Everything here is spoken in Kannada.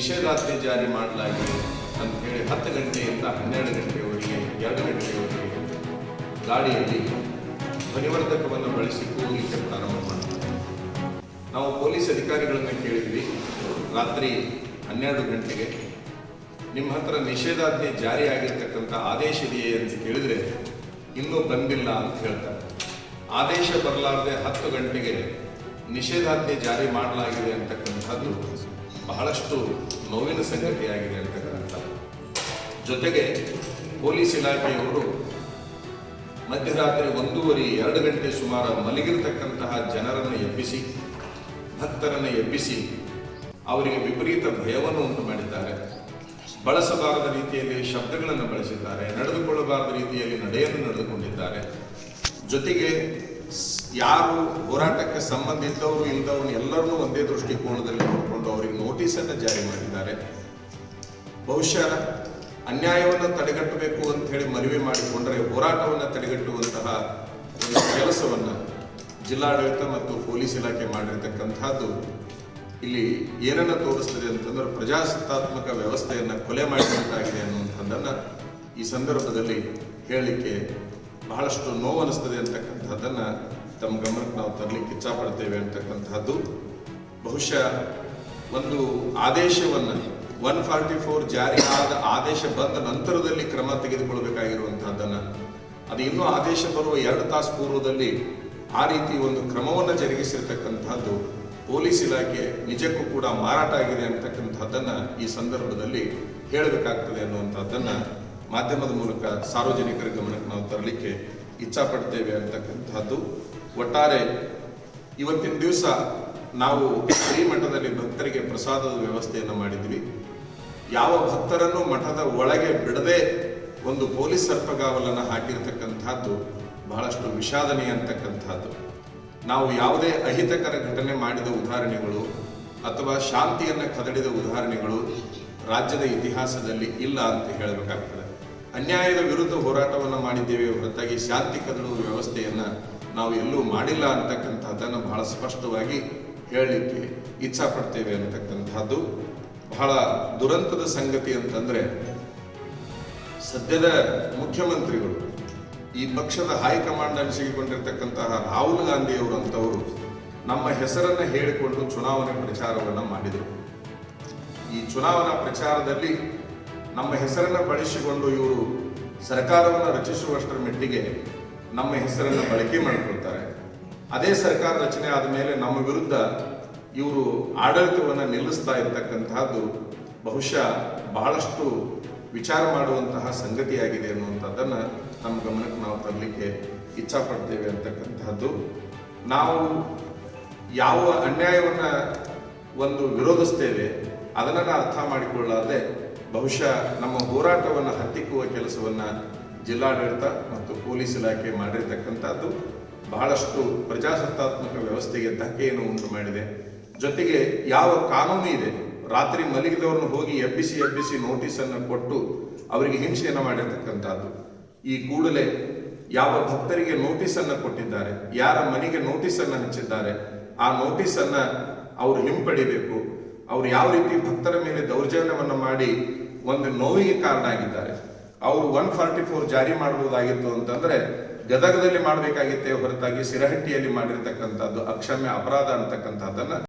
ನಿಷೇಧಾಜ್ಞೆ ಜಾರಿ ಮಾಡಲಾಗಿದೆ ಅಂತ ಹೇಳಿ ಹತ್ತು ಗಂಟೆಯಿಂದ ಹನ್ನೆರಡು ಗಂಟೆಯವರೆಗೆ ಎರಡು ಗಂಟೆಯವರೆಗೆ ಗಾಡಿಯಲ್ಲಿ ಧ್ವನಿವರ್ಧಕವನ್ನು ಬಳಸಿ ಕೂಗಲಿಕ್ಕೆ ಪ್ರಾರಂಭ ಮಾಡ್ತಾರೆ ನಾವು ಪೊಲೀಸ್ ಅಧಿಕಾರಿಗಳನ್ನು ಕೇಳಿದ್ವಿ ರಾತ್ರಿ ಹನ್ನೆರಡು ಗಂಟೆಗೆ. ನಿಮ್ಮ ಹತ್ರ ನಿಷೇಧಾಜ್ಞೆ ಜಾರಿ ಆಗಿರ್ತಕ್ಕಂಥ ಆದೇಶ ಇದೆಯೇ ಅಂತ ಕೇಳಿದ್ರೆ ಇನ್ನೂ ಬಂದಿಲ್ಲ ಅಂತ ಹೇಳ್ತಾರೆ. ಆದೇಶ ಬರಲಾರದೆ ಹತ್ತು ಗಂಟೆಗೆ ನಿಷೇಧಾಜ್ಞೆ ಜಾರಿ ಮಾಡಲಾಗಿದೆ ಅಂತಕ್ಕಂಥದ್ದು ಬಹಳಷ್ಟು ನೋವಿನ ಸಂಗತಿಯಾಗಿದೆ ಅಂತಕ್ಕಂಥ. ಜೊತೆಗೆ ಪೊಲೀಸ್ ಇಲಾಖೆಯವರು ಮಧ್ಯರಾತ್ರಿ ಒಂದೂವರೆ ಎರಡು ಗಂಟೆ ಸುಮಾರು ಮಲಗಿರತಕ್ಕಂತಹ ಜನರನ್ನು ಎಬ್ಬಿಸಿ, ಭಕ್ತರನ್ನು ಎಬ್ಬಿಸಿ ಅವರಿಗೆ ವಿಪರೀತ ಭಯವನ್ನು ಉಂಟು ಮಾಡಿದ್ದಾರೆ. ಬಳಸಬಾರದ ರೀತಿಯಲ್ಲಿ ಶಬ್ದಗಳನ್ನು ಬಳಸಿದ್ದಾರೆ, ನಡೆದುಕೊಳ್ಳಬಾರದ ರೀತಿಯಲ್ಲಿ ನಡೆಯನ್ನು ನಡೆದುಕೊಂಡಿದ್ದಾರೆ. ಜೊತೆಗೆ ಯಾರು ಹೋರಾಟಕ್ಕೆ ಸಂಬಂಧಿದ್ದವರು ಇಲ್ಲದವರು ಎಲ್ಲರನ್ನೂ ಒಂದೇ ದೃಷ್ಟಿಕೋನದಲ್ಲಿ ನೋಡಿಕೊಂಡು ಅವರಿಗೆ ನೋಟಿಸನ್ನು ಜಾರಿ ಮಾಡಿದ್ದಾರೆ. ಬಹುಶಃ ಅನ್ಯಾಯವನ್ನು ತಡೆಗಟ್ಟಬೇಕು ಅಂತ ಹೇಳಿ ಮನವಿ ಮಾಡಿಕೊಂಡರೆ ಹೋರಾಟವನ್ನು ತಡೆಗಟ್ಟುವಂತಹ ಒಂದು ಕೆಲಸವನ್ನು ಜಿಲ್ಲಾಡಳಿತ ಮತ್ತು ಪೊಲೀಸ್ ಇಲಾಖೆ ಮಾಡಿರ್ತಕ್ಕಂಥದ್ದು ಇಲ್ಲಿ ಏನನ್ನ ತೋರಿಸ್ತದೆ ಅಂತಂದ್ರೆ ಪ್ರಜಾಸತ್ತಾತ್ಮಕ ವ್ಯವಸ್ಥೆಯನ್ನು ಕೊಲೆ ಮಾಡಿದಂತಾಗಿದೆ ಅನ್ನುವಂಥದ್ದನ್ನು ಈ ಸಂದರ್ಭದಲ್ಲಿ ಹೇಳಲಿಕ್ಕೆ ಬಹಳಷ್ಟು ನೋವು ಅನಿಸ್ತದೆ ಅಂತಕ್ಕಂಥದ್ದನ್ನು ತಮ್ಮ ಗಮನಕ್ಕೆ ನಾವು ತರಲಿಕ್ಕೆ ಇಚ್ಛಪಡ್ತೇವೆ ಅಂತಕ್ಕಂಥದ್ದು ಬಹುಶಃ ಒಂದು ಆದೇಶವನ್ನು ಒನ್ ಫಾರ್ಟಿ ಫೋರ್ ಜಾರಿ ಆದ ಆದೇಶ ಬಂದ ನಂತರದಲ್ಲಿ ಕ್ರಮ ತೆಗೆದುಕೊಳ್ಬೇಕಾಗಿರುವಂತಹದ್ದನ್ನು. ಅದು ಇನ್ನೂ ಆದೇಶ ಬರುವ ಎರಡು ತಾಸು ಪೂರ್ವದಲ್ಲಿ ಆ ರೀತಿ ಒಂದು ಕ್ರಮವನ್ನು ಜರುಗಿಸಿರ್ತಕ್ಕಂಥದ್ದು ಪೊಲೀಸ್ ಇಲಾಖೆ ನಿಜಕ್ಕೂ ಕೂಡ ಮಾರಾಟ ಆಗಿದೆ ಅಂತಕ್ಕಂಥದ್ದನ್ನು ಈ ಸಂದರ್ಭದಲ್ಲಿ ಹೇಳಬೇಕಾಗ್ತದೆ ಅನ್ನುವಂಥದ್ದನ್ನು ಮಾಧ್ಯಮದ ಮೂಲಕ ಸಾರ್ವಜನಿಕರ ಗಮನಕ್ಕೆ ನಾವು ತರಲಿಕ್ಕೆ ಇಚ್ಛಾಪಡ್ತೇವೆ ಅಂತಕ್ಕಂಥದ್ದು ಒಟ್ಟಾರೆ ಇವತ್ತಿನ ದಿವಸ ನಾವು ಶ್ರೀಮಠದಲ್ಲಿ ಭಕ್ತರಿಗೆ ಪ್ರಸಾದದ ವ್ಯವಸ್ಥೆಯನ್ನು ಮಾಡಿದ್ವಿ. ಯಾವ ಭಕ್ತರನ್ನು ಮಠದ ಒಳಗೆ ಬಿಡದೆ ಒಂದು ಪೊಲೀಸ್ ಸರ್ಪಗಾವಲನ್ನು ಹಾಕಿರ್ತಕ್ಕಂಥದ್ದು ಬಹಳಷ್ಟು ವಿಷಾದನೀಯ ಅಂತಕ್ಕಂಥದ್ದು. ನಾವು ಯಾವುದೇ ಅಹಿತಕರ ಘಟನೆ ಮಾಡಿದ ಉದಾಹರಣೆಗಳು ಅಥವಾ ಶಾಂತಿಯನ್ನು ಕದಡಿದ ಉದಾಹರಣೆಗಳು ರಾಜ್ಯದ ಇತಿಹಾಸದಲ್ಲಿ ಇಲ್ಲ ಅಂತ ಹೇಳಬೇಕಾಗ್ತದೆ. ಅನ್ಯಾಯದ ವಿರುದ್ಧ ಹೋರಾಟವನ್ನು ಮಾಡಿದ್ದೇವೆ ಹೊರತಾಗಿ ಶಾಂತಿ ಕದಡುವ ವ್ಯವಸ್ಥೆಯನ್ನ ನಾವು ಎಲ್ಲೂ ಮಾಡಿಲ್ಲ ಅಂತಕ್ಕಂಥದ್ದನ್ನು ಬಹಳ ಸ್ಪಷ್ಟವಾಗಿ ಹೇಳಲಿಕ್ಕೆ ಇಚ್ಛಾಪಡ್ತೇವೆ ಅಂತಕ್ಕಂಥದ್ದು. ಬಹಳ ದುರಂತದ ಸಂಗತಿ ಅಂತಂದ್ರೆ, ಸದ್ಯದ ಮುಖ್ಯಮಂತ್ರಿಗಳು, ಈ ಪಕ್ಷದ ಹೈಕಮಾಂಡ್ ಅನಿಸಿಕೊಂಡಿರ್ತಕ್ಕಂತಹ ರಾಹುಲ್ ಗಾಂಧಿಯವರು ಅಂತವರು ನಮ್ಮ ಹೆಸರನ್ನ ಹೇಳಿಕೊಂಡು ಚುನಾವಣೆ ಪ್ರಚಾರವನ್ನು ಮಾಡಿದರು. ಈ ಚುನಾವಣಾ ಪ್ರಚಾರದಲ್ಲಿ ನಮ್ಮ ಹೆಸರನ್ನ ಬಳಸಿಕೊಂಡು ಇವರು ಸರ್ಕಾರವನ್ನು ರಚಿಸುವಷ್ಟರ ಮಟ್ಟಿಗೆ ನಮ್ಮ ಹೆಸರನ್ನು ಬಳಕೆ ಮಾಡಿಕೊಳ್ತಾರೆ. ಅದೇ ಸರ್ಕಾರ ರಚನೆ ಆದ ಮೇಲೆ ನಮ್ಮ ವಿರುದ್ಧ ಇವರು ಆಡಳಿತವನ್ನು ನಿಲ್ಲಿಸ್ತಾ ಇರತಕ್ಕಂತಹದ್ದು ಬಹುಶಃ ಬಹಳಷ್ಟು ವಿಚಾರ ಮಾಡುವಂತಹ ಸಂಗತಿಯಾಗಿದೆ ಅನ್ನುವಂಥದ್ದನ್ನು ನಮ್ಮ ಗಮನಕ್ಕೆ ನಾವು ತರಲಿಕ್ಕೆ ಇಚ್ಛಾಪಡ್ತೇವೆ ಅಂತಕ್ಕಂತಹದ್ದು. ನಾವು ಯಾವ ಅನ್ಯಾಯವನ್ನು ಒಂದು ವಿರೋಧಿಸ್ತೇವೆ, ಅದನ್ನು ಅರ್ಥ ಮಾಡಿಕೊಳ್ಳದೆ ಬಹುಶಃ ನಮ್ಮ ಹೋರಾಟವನ್ನು ಹತ್ತಿಕ್ಕುವ ಕೆಲಸವನ್ನ ಜಿಲ್ಲಾಡಳಿತ ಮತ್ತು ಪೊಲೀಸ್ ಇಲಾಖೆ ಮಾಡಿರತಕ್ಕಂಥದ್ದು ಬಹಳಷ್ಟು ಪ್ರಜಾಸತ್ತಾತ್ಮಕ ವ್ಯವಸ್ಥೆಗೆ ಧಕ್ಕೆಯನ್ನು ಉಂಟು ಮಾಡಿದೆ. ಜೊತೆಗೆ ಯಾವ ಕಾನೂನು ಇದೆ? ರಾತ್ರಿ ಮಲಗಿದವ್ರನ್ನ ಹೋಗಿ ಎಬ್ಬಿಸಿ ಎಬ್ಬಿಸಿ ನೋಟಿಸನ್ನು ಕೊಟ್ಟು ಅವರಿಗೆ ಹಿಂಸೆಯನ್ನು ಮಾಡಿರ್ತಕ್ಕಂಥದ್ದು. ಈ ಕೂಡಲೇ ಯಾವ ಭಕ್ತರಿಗೆ ನೋಟಿಸನ್ನು ಕೊಟ್ಟಿದ್ದಾರೆ? ಯಾರ ಮನೆಗೆ ನೋಟಿಸನ್ನು ಹಂಚಿದ್ದಾರೆ? ಆ ನೋಟಿಸನ್ನು ಅವರು ಹಿಂಪಡಿಬೇಕು. ಅವರು ಯಾವ ರೀತಿ ಭಕ್ತರ ಮೇಲೆ ದೌರ್ಜನ್ಯವನ್ನು ಮಾಡಿ ಒಂದು ನೋವಿಗೆ ಕಾರಣ ಆಗಿದ್ದಾರೆ. ಅವರು ಒನ್ ಫಾರ್ಟಿ ಫೋರ್ ಜಾರಿ ಮಾಡಬಹುದಾಗಿತ್ತು ಅಂತಂದ್ರೆ ಗದಗದಲ್ಲಿ ಮಾಡಬೇಕಾಗಿತ್ತೇ ಹೊರತಾಗಿ ಸಿರಹಟ್ಟಿಯಲ್ಲಿ ಮಾಡಿರ್ತಕ್ಕಂಥದ್ದು ಅಕ್ಷಮ್ಯ ಅಪರಾಧ ಅಂತಕ್ಕಂಥದ್ದನ್ನ